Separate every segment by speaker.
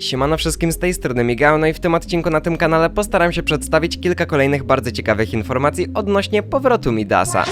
Speaker 1: Siemano wszystkim z tej strony Migał, no i w tym odcinku na tym kanale postaram się przedstawić kilka kolejnych bardzo ciekawych informacji odnośnie powrotu Midasa.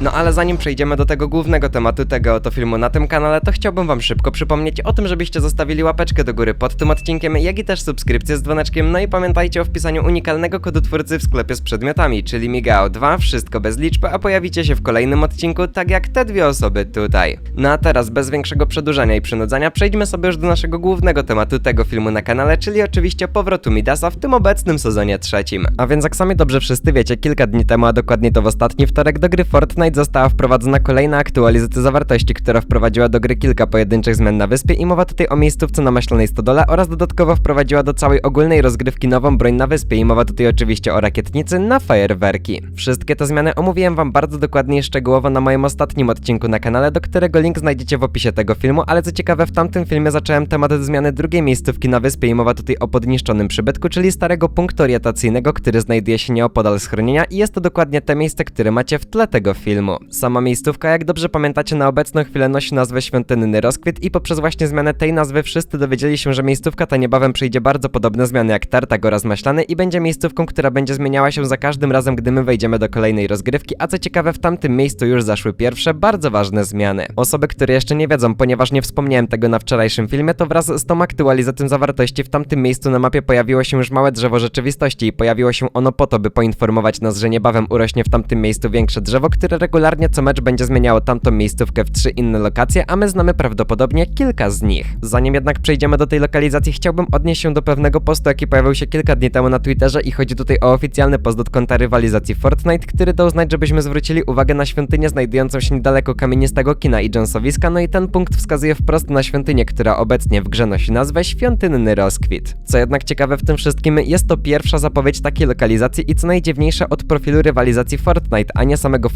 Speaker 1: No ale zanim przejdziemy do tego głównego tematu tego oto filmu na tym kanale, to chciałbym wam szybko przypomnieć o tym, żebyście zostawili łapeczkę do góry pod tym odcinkiem, jak i też subskrypcję z dzwoneczkiem, no i pamiętajcie o wpisaniu unikalnego kodu twórcy w sklepie z przedmiotami, czyli Migao2, wszystko bez liczby, a pojawicie się w kolejnym odcinku, tak jak te dwie osoby tutaj. No a teraz, bez większego przedłużania i przynudzania, przejdźmy sobie już do naszego głównego tematu tego filmu na kanale, czyli oczywiście powrotu Midasa w tym obecnym sezonie trzecim. A więc jak sami dobrze wszyscy wiecie, kilka dni temu, a dokładnie to w ostatni wtorek do gry Fortnite została wprowadzona kolejna aktualizacja zawartości, która wprowadziła do gry kilka pojedynczych zmian na wyspie i mowa tutaj o miejscówce na Maślanej Stodole oraz dodatkowo wprowadziła do całej ogólnej rozgrywki nową broń na wyspie i mowa tutaj oczywiście o rakietnicy na fajerwerki. Wszystkie te zmiany omówiłem wam bardzo dokładnie i szczegółowo na moim ostatnim odcinku na kanale, do którego link znajdziecie w opisie tego filmu, ale co ciekawe w tamtym filmie zacząłem temat zmiany drugiej miejscówki na wyspie i mowa tutaj o podniszczonym przybytku, czyli starego punktu orientacyjnego, który znajduje się nieopodal schronienia i jest to dokładnie te miejsce, które macie w tle tego filmu. Sama miejscówka, jak dobrze pamiętacie, na obecną chwilę nosi nazwę Świątynny Rozkwit i poprzez właśnie zmianę tej nazwy wszyscy dowiedzieli się, że miejscówka ta niebawem przyjdzie bardzo podobne zmiany jak Tartak oraz Maślany i będzie miejscówką, która będzie zmieniała się za każdym razem, gdy my wejdziemy do kolejnej rozgrywki, a co ciekawe w tamtym miejscu już zaszły pierwsze bardzo ważne zmiany. Osoby, które jeszcze nie wiedzą, ponieważ nie wspomniałem tego na wczorajszym filmie, to wraz z tą aktualizacją zawartości w tamtym miejscu na mapie pojawiło się już małe drzewo rzeczywistości i pojawiło się ono po to, by poinformować nas, że niebawem urośnie w tamtym miejscu większe drzewo, które regularnie co mecz będzie zmieniało tamtą miejscówkę w trzy inne lokacje, a my znamy prawdopodobnie kilka z nich. Zanim jednak przejdziemy do tej lokalizacji, chciałbym odnieść się do pewnego postu, jaki pojawił się kilka dni temu na Twitterze i chodzi tutaj o oficjalny post od konta rywalizacji Fortnite, który dał znać, żebyśmy zwrócili uwagę na świątynię znajdującą się niedaleko kamienistego kina i Jonesowiska, no i ten punkt wskazuje wprost na świątynię, która obecnie w grze nosi nazwę Świątynny Rozkwit. Co jednak ciekawe w tym wszystkim, jest to pierwsza zapowiedź takiej lokalizacji i co najdziwniejsze od profilu rywalizacji Fortnite, a nie samego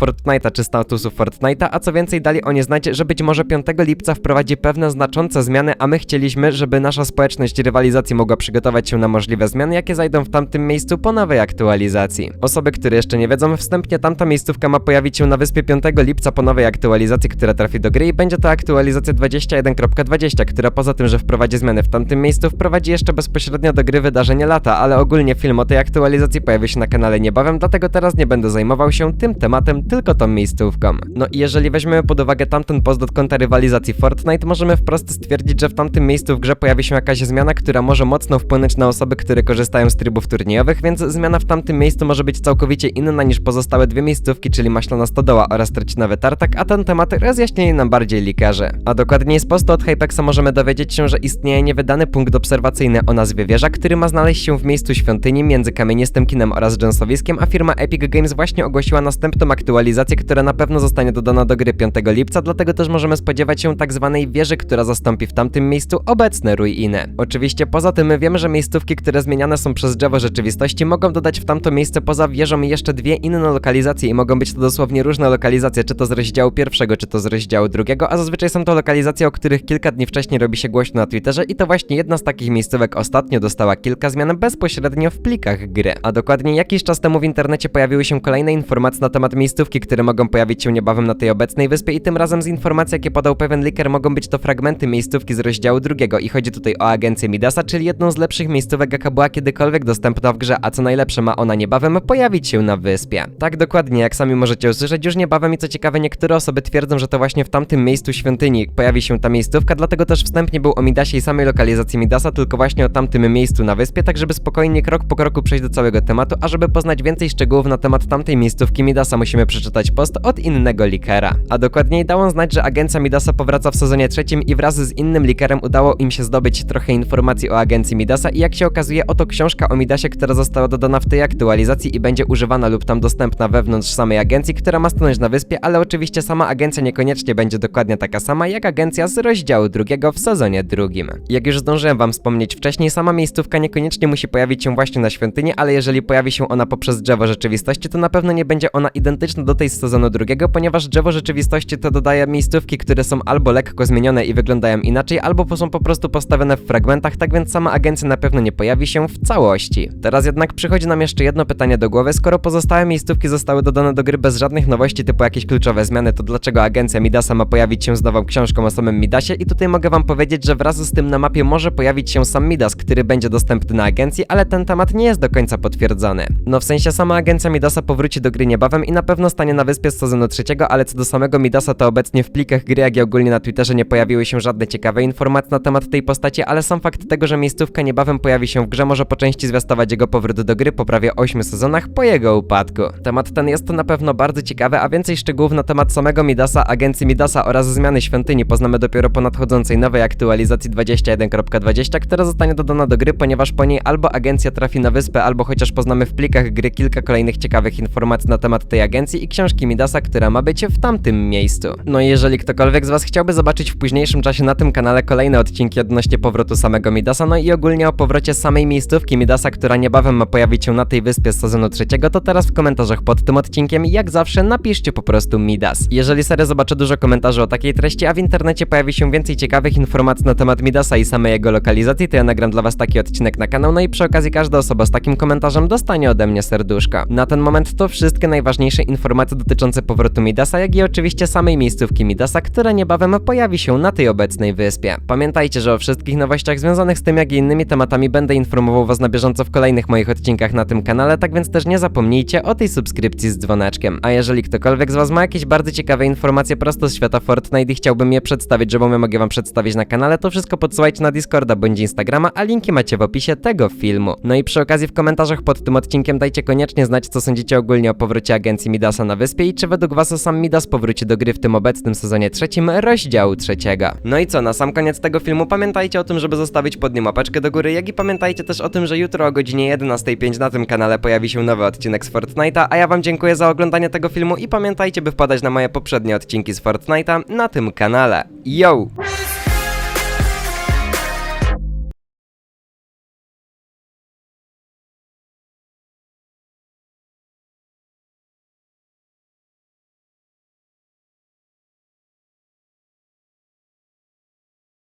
Speaker 1: Czy statusu Fortnite'a, a co więcej dali oni znać, że być może 5 lipca wprowadzi pewne znaczące zmiany, a my chcieliśmy, żeby nasza społeczność rywalizacji mogła przygotować się na możliwe zmiany, jakie zajdą w tamtym miejscu po nowej aktualizacji. Osoby, które jeszcze nie wiedzą, wstępnie tamta miejscówka ma pojawić się na wyspie 5 lipca po nowej aktualizacji, która trafi do gry i będzie to aktualizacja 21.20, która poza tym, że wprowadzi zmiany w tamtym miejscu, wprowadzi jeszcze bezpośrednio do gry wydarzenie lata, ale ogólnie film o tej aktualizacji pojawi się na kanale niebawem, dlatego teraz nie będę zajmował się tym tematem, tylko tą miejscówką. No i jeżeli weźmiemy pod uwagę tamten post od konta rywalizacji Fortnite, możemy wprost stwierdzić, że w tamtym miejscu w grze pojawi się jakaś zmiana, która może mocno wpłynąć na osoby, które korzystają z trybów turniejowych, więc zmiana w tamtym miejscu może być całkowicie inna niż pozostałe dwie miejscówki, czyli Maślana Stodoła oraz Tracinowy Tartak, a ten temat rozjaśnili nam bardziej likarze. A dokładniej z postu od Hypexa możemy dowiedzieć się, że istnieje niewydany punkt obserwacyjny o nazwie Wieża, który ma znaleźć się w miejscu świątyni między kamienistym kinem oraz Jonesowiskiem, a firma Epic Games właśnie ogłosiła następną aktualizację, która na pewno zostanie dodana do gry 5 lipca, dlatego też możemy spodziewać się tak zwanej wieży, która zastąpi w tamtym miejscu obecne ruiny. Oczywiście poza tym my wiemy, że miejscówki, które zmieniane są przez drzewo rzeczywistości mogą dodać w tamto miejsce poza wieżą jeszcze dwie inne lokalizacje i mogą być to dosłownie różne lokalizacje, czy to z rozdziału pierwszego, czy to z rozdziału drugiego, a zazwyczaj są to lokalizacje, o których kilka dni wcześniej robi się głośno na Twitterze i to właśnie jedna z takich miejscówek ostatnio dostała kilka zmian bezpośrednio w plikach gry. A dokładnie jakiś czas temu w internecie pojawiły się kolejne informacje na temat miejscówki, które mogą pojawić się niebawem na tej obecnej wyspie i tym razem z informacji, jakie podał pewien leaker, mogą być to fragmenty miejscówki z rozdziału drugiego i chodzi tutaj o agencję Midasa, czyli jedną z lepszych miejscówek, jaka była kiedykolwiek dostępna w grze, a co najlepsze ma ona niebawem pojawić się na wyspie. Tak dokładnie, jak sami możecie usłyszeć, już niebawem i co ciekawe, niektóre osoby twierdzą, że to właśnie w tamtym miejscu świątyni pojawi się ta miejscówka, dlatego też wstępnie był o Midasie i samej lokalizacji Midasa, tylko właśnie o tamtym miejscu na wyspie, tak żeby spokojnie krok po kroku przejść do całego tematu, a żeby poznać więcej szczegółów na temat tamtej miejscówki Midasa, musimy przeczytać post od innego leakera. A dokładniej dał on znać, że agencja Midasa powraca w sezonie trzecim i wraz z innym likerem udało im się zdobyć trochę informacji o agencji Midasa i jak się okazuje, oto książka o Midasie, która została dodana w tej aktualizacji i będzie używana lub tam dostępna wewnątrz samej agencji, która ma stanąć na wyspie, ale oczywiście sama agencja niekoniecznie będzie dokładnie taka sama jak agencja z rozdziału drugiego w sezonie drugim. Jak już zdążyłem wam wspomnieć wcześniej, sama miejscówka niekoniecznie musi pojawić się właśnie na świątyni, ale jeżeli pojawi się ona poprzez drzewo rzeczywistości, to na pewno nie będzie ona identyczna do tej z sezonu drugiego, ponieważ drzewo rzeczywistości to dodaje miejscówki, które są albo lekko zmienione i wyglądają inaczej, albo są po prostu postawione w fragmentach, tak więc sama agencja na pewno nie pojawi się w całości. Teraz jednak przychodzi nam jeszcze jedno pytanie do głowy, skoro pozostałe miejscówki zostały dodane do gry bez żadnych nowości typu jakieś kluczowe zmiany, to dlaczego agencja Midasa ma pojawić się z nową książką o samym Midasie i tutaj mogę wam powiedzieć, że wraz z tym na mapie może pojawić się sam Midas, który będzie dostępny na agencji, ale ten temat nie jest do końca potwierdzony. No w sensie sama agencja Midasa powróci do gry niebawem i na pewno stanie na wyspie z sezonu trzeciego, ale co do samego Midasa to obecnie w plikach gry, jak i ogólnie na Twitterze nie pojawiły się żadne ciekawe informacje na temat tej postaci, ale sam fakt tego, że miejscówka niebawem pojawi się w grze może po części zwiastować jego powrót do gry po prawie 8 sezonach po jego upadku. Temat ten jest na pewno bardzo ciekawy, a więcej szczegółów na temat samego Midasa, agencji Midasa oraz zmiany świątyni poznamy dopiero po nadchodzącej nowej aktualizacji 21.20, która zostanie dodana do gry, ponieważ po niej albo agencja trafi na wyspę, albo chociaż poznamy w plikach gry kilka kolejnych ciekawych informacji na temat tej agencji i książki Midasa, która ma być w tamtym miejscu. No i jeżeli ktokolwiek z Was chciałby zobaczyć w późniejszym czasie na tym kanale kolejne odcinki odnośnie powrotu samego Midasa, no i ogólnie o powrocie samej miejscówki Midasa, która niebawem ma pojawić się na tej wyspie z sezonu trzeciego, to teraz w komentarzach pod tym odcinkiem, jak zawsze, napiszcie po prostu Midas. Jeżeli serio zobaczę dużo komentarzy o takiej treści, a w internecie pojawi się więcej ciekawych informacji na temat Midasa i samej jego lokalizacji, to ja nagram dla Was taki odcinek na kanał, no i przy okazji każda osoba z takim komentarzem dostanie ode mnie serduszko. Na ten moment to wszystkie najważniejsze informacje dotyczące powrotu Midasa, jak i oczywiście samej miejscówki Midasa, która niebawem pojawi się na tej obecnej wyspie. Pamiętajcie, że o wszystkich nowościach związanych z tym, jak i innymi tematami będę informował Was na bieżąco w kolejnych moich odcinkach na tym kanale, tak więc też nie zapomnijcie o tej subskrypcji z dzwoneczkiem. A jeżeli ktokolwiek z Was ma jakieś bardzo ciekawe informacje prosto z świata Fortnite i chciałbym je przedstawić, żebym ja mogę Wam przedstawić na kanale, to wszystko podsyłajcie na Discorda bądź Instagrama, a linki macie w opisie tego filmu. No i przy okazji w komentarzach pod tym odcinkiem dajcie koniecznie znać, co sądzicie ogólnie o powrocie agencji Midasa na wyspie i czy według Was sam Midas powróci do gry w tym obecnym sezonie trzecim rozdziału trzeciego. No i co, na sam koniec tego filmu pamiętajcie o tym, żeby zostawić pod nim łapeczkę do góry, jak i pamiętajcie też o tym, że jutro o godzinie 11.05 na tym kanale pojawi się nowy odcinek z Fortnite'a, a ja Wam dziękuję za oglądanie tego filmu i pamiętajcie, by wpadać na moje poprzednie odcinki z Fortnite'a na tym kanale. Yo!